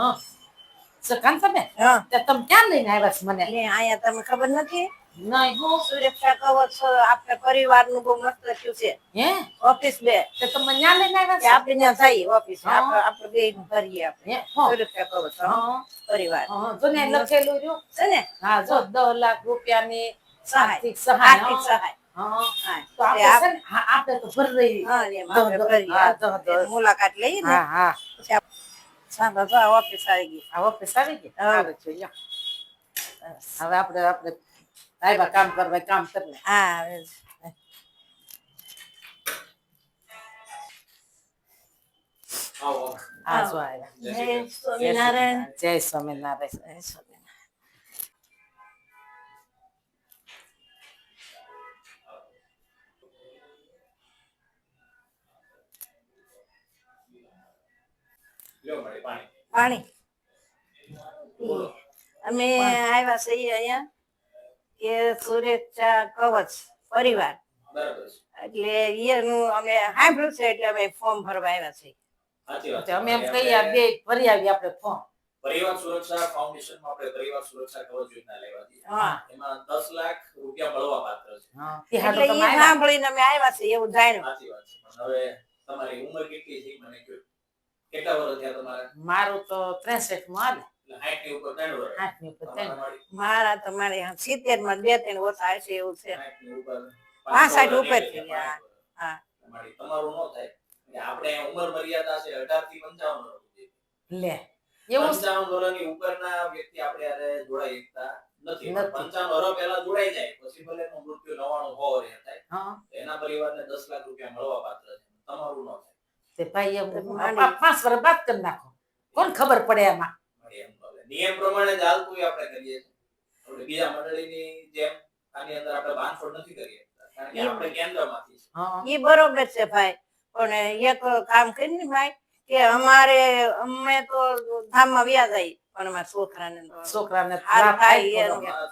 હા. સકાન તમે? ક્યાં લઈને આવ્યા છો મને? અહીંયા તમને ખબર નથી? નહીં. હું સુરક્ષા કવચ આપણે પરિવારનું બહુ મસ્ત થયું છે. હે? ઓફિસ બે. તો તમે ન્યા લઈને આવ્યા આવ્યા આપણે ન્યા જઈએ ઓફિસ. આપણે આપણે બે ભરીએ આપણે. છો સુરક્ષા કવચ પરિવાર. જો ને લખેલું રહ્યું. છે ને? હા જો દસ લાખ રૂપિયાની સહાય. આર્થિક સહાય સહાય. છે ને. એટલે મુલાકાત લઈએ ને. હા હા પછી આપણે સાંભળો તો આ ઓફિસ આવી ગઈ આ ઓફિસ આવી ગઈ હા. સારું છે લ્યો. હવે આપણે આપણે આવ્યા કામ કરવા કામ કરી લે હા હવે હા જો આવ્યા જય સ્વામિનારાયણ જય સ્વામિનારાયણ પાણી. પાણી. અમે આવ્યા છીએ અહીંયા કે સુરક્ષા કવચ પરિવાર. એટલે ઈયરનું અમે સાંભળ્યું છે એટલે અમે ફોર્મ ભરવા આવ્યા છીએ. સાચી વાત તો છે. અમે એમ કહીએ બે ફરી આવી આપણે ફોર્મ. પરિવાર સુરક્ષા ફાઉન્ડેશનમાં આપણે પરિવાર સુરક્ષા કવચ યોજના લેવા હા. એમાં 10 લાખ રૂપિયા મળવા પાત્ર છે. હા. એટલે એ સાંભળીને અમે આવ્યા છીએ એવું જાણ્યું. સાચી વાત છે. પણ હવે તમારી ઉંમર કેટલી છે મને કહો. કેટલા વર્ષ થયા તમારે? મારું તો ત્રેસઠમાં આવે. એટલે 60 ની ઉપર ત્રણ વર્ષ. આઠની ઉપર ત્રણ મારા તો મારે સિત્તેરમાં બે ત્રણ ઓછા હશે એવું છે. પાસઠ ઉપર વર્ષ થઈ ગયા. હા. તમારું ન થાય. આપણે ઉંમર મર્યાદા છે 18 થી 55 વર્ષ લે. એવું? 55 વર્ષની ઉપરના વ્યક્તિ આપણે જોડાઈ શકતા નથી. 55 વર્ષ પહેલા જોડાઈ જાય. પછી ભલે મૃત્યુ 99 સો વર્ષે થાય. એના પરિવારને 10 લાખ રૂપિયા મળવા પાત્ર છે. તમારું તે ભાઈ એમ પાંચ વર્ષ બાદ કરી નાખો. કોણ ખબર પડે એમાં. નિયમ પ્રમાણે જ હાલતું હોય આપણે કરીએ. છીએ આપણે બીજા મંડળીની જેમ આની અંદર આપણે બાંધછોડ નથી કરીએ. કારણ કે આપણે કેન્દ્રમાંથી એ બરોબર છે ભાઈ. પણ એક કામ કરીને ભાઈ કે અમારે અમે તો ધામમાં વ્યા જાય પણ અમારા છોકરાને છોકરાને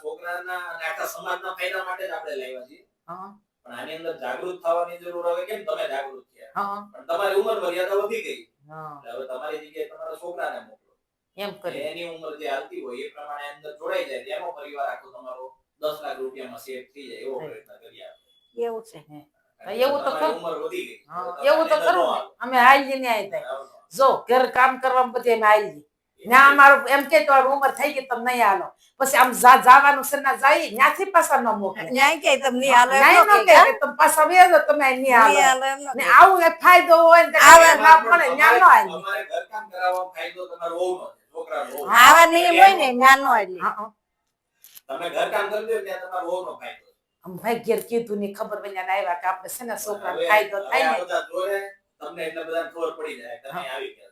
છોકરાના આખા સમાજના ફાયદા માટે જ આપણે લાવ્યા છીએ. હા. પણ આની અંદર જાગૃત થવાની જરૂર હવે કેમ? તમે જાગૃત થયા. હા. પણ તમારી ઉંમર મર્યાદા વધી ગઈ. હા. હવે તમારી જગ્યાએ તમારા છોકરાને મોકલો. એમ કરી. એની ઉંમર જે આવતી હોય એ પ્રમાણે અંદર જોડાઈ જાય. તેનો પરિવાર આખો તમારો દસ લાખ રૂપિયામાં સેફ થઈ જાય એવો પ્રયત્ન કરી આપે એવું છે. એવું તો ખરું. ઉંમર વધી ગઈ. એવું તો ખરું અમે હાલી જઈને આવી જો ઘર કામ કરવામાં બધે અમે હાલી ના અમારું એમ કે તો ઉંમર થઈ ગઈ તમે નહીં હાલો. પછી આમ જા- જાવાનું છે ના જાય ત્યાંથી પાછા ન મોકલે. ન્યાય કે તમને નહીં હાલે ન્યાય ન ન કે, તમે પાછા વ્યાજો તમે અહીં નહીં હાલો. નહીં હાલે ન ને આવું એ ફાયદો હોય ને તો આવે કાંઈ લાભ ન્યા ત્યાં ન હાલી અમારે ઘરકામ કરાવવામાં ફાયદો તમારો વહુનો છે, છોકરાનો વહુ. આવા નિયમ હોય ને ન્યા એટલે. હા, તમે ઘર કામ કરી દો ત્યાં તમારો વહુનો ફાયદો આમ ભાઈ ઘેર કીધું ની ખબર વૈયા આવ્યા કે આપણે છે ને છોકરાને હવે- ફાયદો થાય ને. તમને એટલા બધા ખબર પડી જાય તમે આવી ગયા.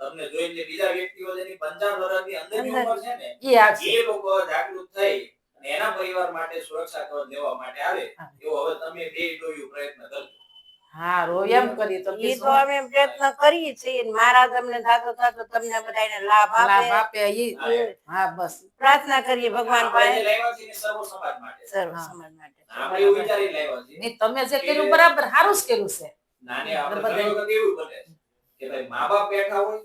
તમને જોઈને બીજા વ્યક્તિઓ જેની 55 વર્ષની અંદરની ઉંમર છે ને એ લોકો જાગૃત થઈ અને એના પરિવાર માટે સુરક્ષા કવચ લેવા માટે આવે એવો હવે તમે બે ડોયું પ્રયત્ન કરજો. હા રો કરી તો ઈ તો અમે પ્રયત્ન કરીએ છીએ મારા તમને થાતો થાતો તમને બધાને લાભ લાભ આપે આપે હા. હા બસ. પ્રાર્થના કરીએ ભગવાન પાસે. લાવ્યા છીએ ને સર્વ સમાજ માટે. સર્વ સમાજ માટે. આપણે એવું વિચારીને લાવ્યા છીએ. ને તમે જે કર્યું બરાબર સારું જ કર્યું છે. નાને આપણે ઘણી વખત એવું બને છે. કે ભાઈ મા બાપ બેઠા હોય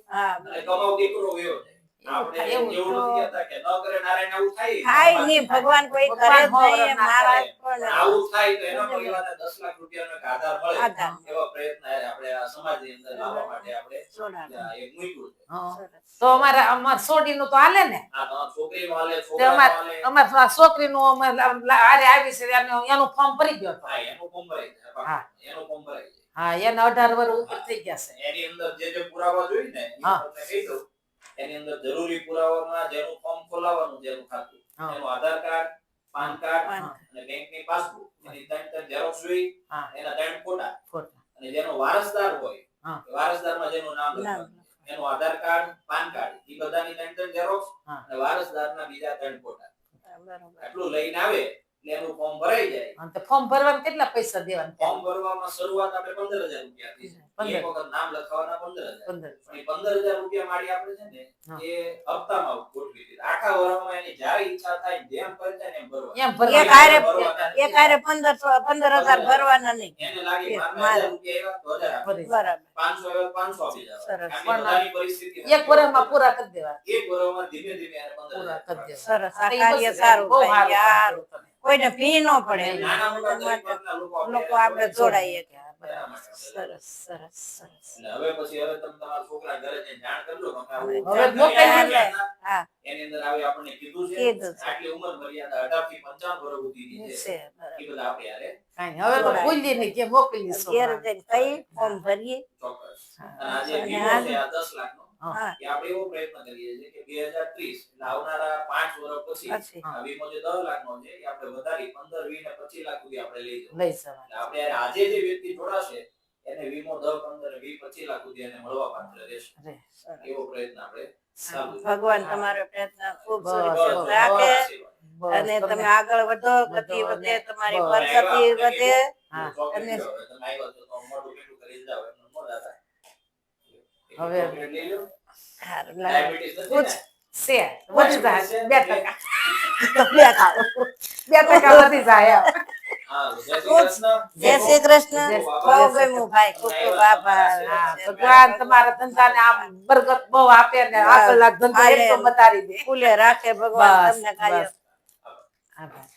અને તમારો દીકરો વયો આપણે એવું એવું તો- નથી કહેતા કે ન કરે નારાયણ આવું થાય. થાય નહીં ભગવાન કોઈ કરે જ નહીં હોવર ના મારા કરે. પણ પણ આવું થાય તો એના પરિવારને 10 લાખ રૂપિયાનો આધાર મળે. આધાર. પ્રયત્ન આપણે આ સમાજની અંદર લાવવા માટે આપણે એક મૂક્યું છે. હા. સરસ. તો અમારે અમાર સોડીનું તો હાલે ને? આ તમારા છોકરીનું હાલે તે અમાર હાલે. અમાર છોકરીનું અમે લા- લા- હારે આવી છે એનું ફોર્મ ભરી ગયો એનું ફોર્મ ભરાઈ એનું ફોર્મ ભરાઈ હા એને અઢાર વર્ષ ઉપર થઈ ગયા છે એની અંદર જે જે પુરાવા જોઈ ને હા. તમને કહી દઉં એની અંદર જરૂરી પુરાવામાં જેનું ફોર્મ ખોલાવવાનું જેનું ખાતું એનું આધાર કાર્ડ પાન કાર્ડ અને બેંકની પાસબુક એની ત્રણ ત્રણ ઝેરોક્ષ જોઈ હા. એના ત્રણ ફોટા અને જેનો વારસદાર હોય વારસદારમાં જેનું નામ. એનું આધાર કાર્ડ પાન કાર્ડ એ બધાની ત્રણ ત્રણ ઝેરોક્ષ. અને વારસદારના બીજા ત્રણ ફોટા બરોબર. આટલું લઈને આવે એટલે એનું ફોર્મ ભરાઈ જાય. અને તે ફોર્મ ભરવામાં કેટલા પૈસા દેવાના ફોર્મ ભરવામાં શરૂઆત આપણે પંદર હજાર રૂપિયાથી છે. એક વખત નામ લખાવવાના પંદર હજાર પંદર. પણ એ પંદર હજાર રૂપિયા મારી આપણે છે ને એ હપ્તામાં ગોઠવી દીધા. આખા વર્ષમાં એની જ્યારે ઈચ્છા થાય જેમ કરે ને એમ ભરવા એમ એક ભરવા હારે ભરવાના. એક હારે પંદરસો પંદર હજાર ભરવાના નહીં. એને લાગે એક મારે મારે. હજાર રૂપિયા. બરાબર. એવા તો પાંચસો આપી દેવા. પરિસ્થિતિ એક વર્ષમાં પૂરા કરી દેવા. એક વર્ષમાં ધીમે ધીમે પૂરા હજાર કરી દેવા. સરસ. આ કાર્ય સારું બહુ સારું તમે. કોઈને ફી ન પડે લોકો આપણે જોડાઈએ આપણે સરસ સરસ સરસ. હવે પછી હવે તમે તમારા છોકરા ઘરે જઈને જાણ કરજો કે હવે જાણ મોકલી કરી દે. આપ્યા. હા. એની અંદર આવી આપણને કીધું છે આટલી ઉંમર મર્યાદા 18 થી 55 વર્ષ સુધીની છે. છે બરાબર. એ બધા આપણે કાંઈ હવે તો ભૂલી નહીં કે મોકલી ઘેર છોકરાને. જઈને કઈ ફોર્મ ભરીએ? ચોક્કસ. હા. અને આજે અને વીમો આજે- છે આ 10 લાખનો. હા આપણે એવો પ્રયત્ન કરીએ છીએ કે 2030 એટલે આવનારા 5 વર્ષ પછી આ વીમો જે 10 લાખનો છે એ આપણે વધારી 15 20 ને 25 લાખ સુધી આપણે લઈ જવું. લઈ જવા એટલે આપણે આજે જે વ્યક્તિ જોડાશે એને વીમો 10 15 20 25 લાખ સુધી એને મળવા પાત્ર રહેશે. એવો પ્રયત્ન આપણે ભગવાન તમારો પ્રયત્ન ખૂબ રાખે અને તમે આગળ વધો ગતિ વધો વધે અને તમારી. પ્રગતિ વધે. અને- હવે છો તો મોઢું મીઠું કરીને જાઓ, એમનું ન? દાદા. એક હવે- ચોકલેટ લઈ લો. સારું લાગે. ડાયાબિટીસ નથી પૂછ. ને? છે વધી જાય બે ટકા બે ટકા વધી જાય જય શ્રી કૃષ્ણ. ભાઈ ભગવાન તમારા ધંધાને આમ બરકત બહુ આપે ને આગળ ધંધો બતાડી દે. રાખે ભગવાન તમને બસ. આભાર.